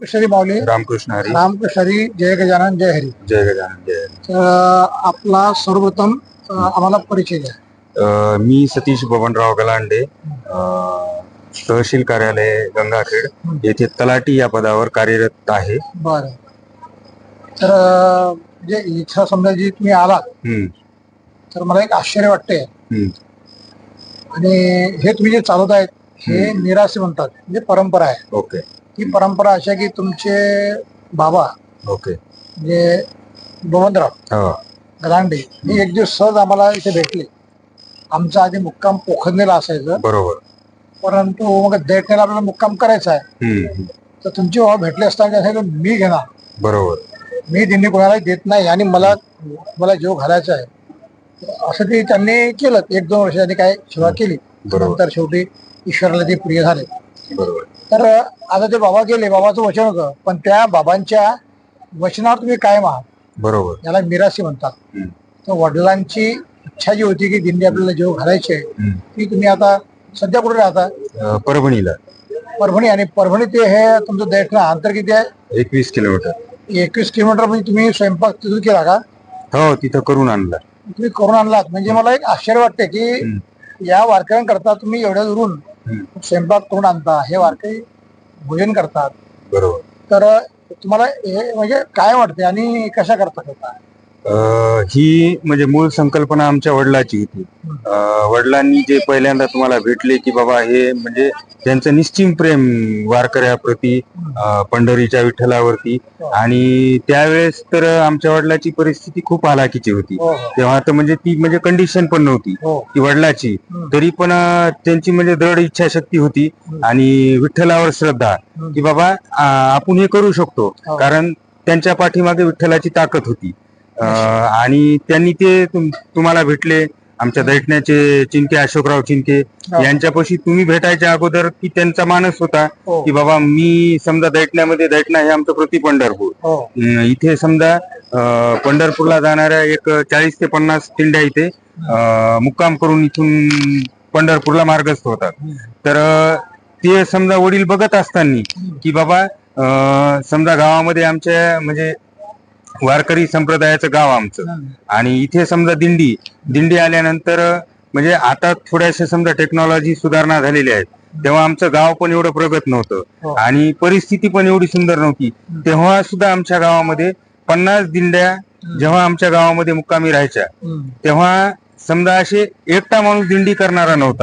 रामकृष्ण माऊली. रामकृष्ण हरी. रामकृष्ण हरी जय गजानन जय हरी. जय गजानन जय हरी. तर आपला सर्वप्रथम आम्हाला परिचय द्या. अ, मी सतीश बबनराव गलांडे अ, तहसील कार्यालय गंगाखेड येथे तलाठी या पदावर कार्यरत आहे. बर. तर अ, म्हणजे इच्छा समजा जी तुम्ही आलात हम्म, तर मला एक आश्चर्य वाटते हम्म, आणि हे तुम्ही जे चालवत आहेत हे निराशे म्हणतात म्हणजे परंपरा आहे. ओके. ही परंपरा अशी आहे की तुमचे बाबा ओके. म्हणजे बबनराव हो. गलांडे हे एक दिवस सहज आम्हाला इथे भेटले. आमचा आधी मुक्काम पोखरनेला असायचं. बरोबर. परंतु मग दैठण्याला आपल्याला मुक्काम करायचा आहे. तर तुमचे बाबा भेटले असताना मी घेणार. बरोबर. मी दिंडी कोणाला देत नाही आणि मला मला जीव घालायचा आहे. असं ते त्यांनी केलं. एक दोन वर्ष त्यांनी काय सेवा केली. नंतर शेवटी ईश्वराला ते प्रिय झाले. बरोबर. तर आता ते बाबा गेले बाबाचं वचन होतं. पण त्या बाबांच्या वचनावर तुम्ही कायम आहात बरोबर. याला मिरासी म्हणतात. तर वडिलांची इच्छा जी होती की दिंडी आपल्याला जीव घालायची आहे. ती तुम्ही आता सध्या कुठे राहता? परभणीला. परभणी. आणि परभणी ते हे तुमचं दैठणं अंतर किती आहे? एकवीस किलोमीटर. एकवीस किलोमीटर म्हणजे तुम्ही स्वयंपाक तिथून केला का? हो तिथं करून आणला. तुम्ही करून आणलात. म्हणजे मला एक आश्चर्य वाटते की या वारकऱ्यांकरता तुम्ही एवढ्या दुरून स्वयंपाक करून आणता हे वारकरी भोजन करतात. बरोबर. तर तुम्हाला हे म्हणजे काय वाटते आणि कशा करता करता ही म्हणजे मूळ संकल्पना आमच्या वडिलाची होती. वडिलांनी जे पहिल्यांदा तुम्हाला भेटले की बाबा हे म्हणजे त्यांचं निश्चिम प्रेम वारकऱ्याप्रती पंढरीच्या विठ्ठलावरती. आणि त्यावेळेस तर आमच्या वडिलाची परिस्थिती खूप हालाकीची होती. हो हो. तेव्हा तर म्हणजे ती म्हणजे कंडिशन पण नव्हती. हो. ती वडिलाची. तरी पण त्यांची म्हणजे दृढ इच्छाशक्ती होती. आणि विठ्ठलावर श्रद्धा. की बाबा आपण हे करू शकतो. कारण त्यांच्या पाठीमागे विठ्ठलाची ताकद होती. आणि त्यांनी ते तुम- तुम्हाला भेटले. आमच्या दैठण्याचे चिंके अशोकराव चिंके हो. यांच्यापाशी तुम्ही भेटायच्या अगोदर की त्यांचा मानस होता हो. की बाबा मी समजा दैठण्यामध्ये दैठणा हे आमचं प्रति पंढरपूर. हो. इथे समजा पंढरपूरला जाणाऱ्या एक चाळीस ते पन्नास दिंड्या इथे मुक्काम करून इथून पंढरपूरला मार्गस्थ होतात. तर ते समजा वडील बघत असताना की बाबा समजा गावामध्ये आमच्या म्हणजे वारकरी संप्रदायाचं गाव आमचं. आणि इथे समजा दिंडी दिंडी आल्यानंतर म्हणजे आता थोड्याशा समजा टेक्नॉलॉजी सुधारणा झालेली आहेत. तेव्हा आमचं गाव पण एवढं प्रगत हो. नव्हतं आणि परिस्थिती पण एवढी सुंदर नव्हती. तेव्हा सुद्धा आमच्या गावामध्ये पन्नास दिंड्या जेव्हा आमच्या गावामध्ये मुक्कामी राहायच्या. तेव्हा समजा असे एकटा माणूस दिंडी करणारा नव्हता.